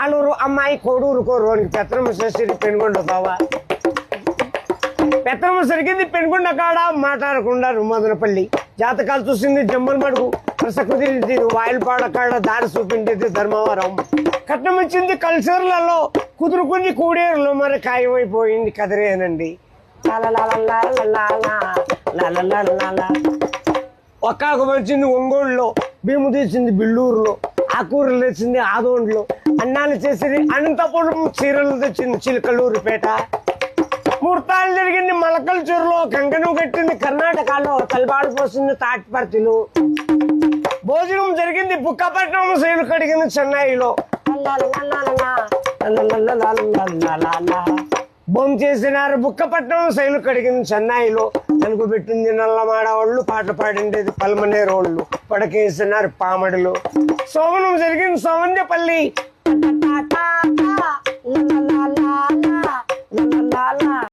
ఆలూరు అమ్మాయి కోడూరు కోరునికి పెత్తనమ్మ పెనుగొండ బావా పెత్తనమ్మ సరిగింది పెనుగొండ కాడ మాట్లాడకుండా మదనపల్లి జాతకాలు చూసింది జమ్మల మడుగు వరుస వాయిల్పాడ కాడ దారి చూపిండేది ధర్మవరం కట్నం ఇచ్చింది కల్చర్లలో కుదురుకుంది కూడేరులో మరి ఖాయమైపోయింది కదిరేనండి ఒక్కాకు వచ్చింది ఒంగోలులో భీము తీసింది బిల్లూరులో ఆకూరలు తెచ్చింది ఆదోండ్లో అన్నాలు చేసింది అనంతపురం చీరలు తెచ్చింది చిలకలూరుపేట. ముహూర్తాలు జరిగింది మలకల చెరులో కంకణం కట్టింది కర్ణాటకలో తలబాడు పోసింది తాటిపర్తిలో. భోజనం జరిగింది బుక్కపట్నం శైలు కడిగింది చెన్నైలో. బొమ్మ చేసినారు బుక్కపట్నం. శైలు కడిగింది చెన్నైలో తెలుగు పెట్టింది నల్లమాడ వాళ్ళు పాట పాడిండేది పల్మనేరు వాళ్ళు పడకేసినారు పామడిలో. సోమనం జరిగింది సోమంజపల్లి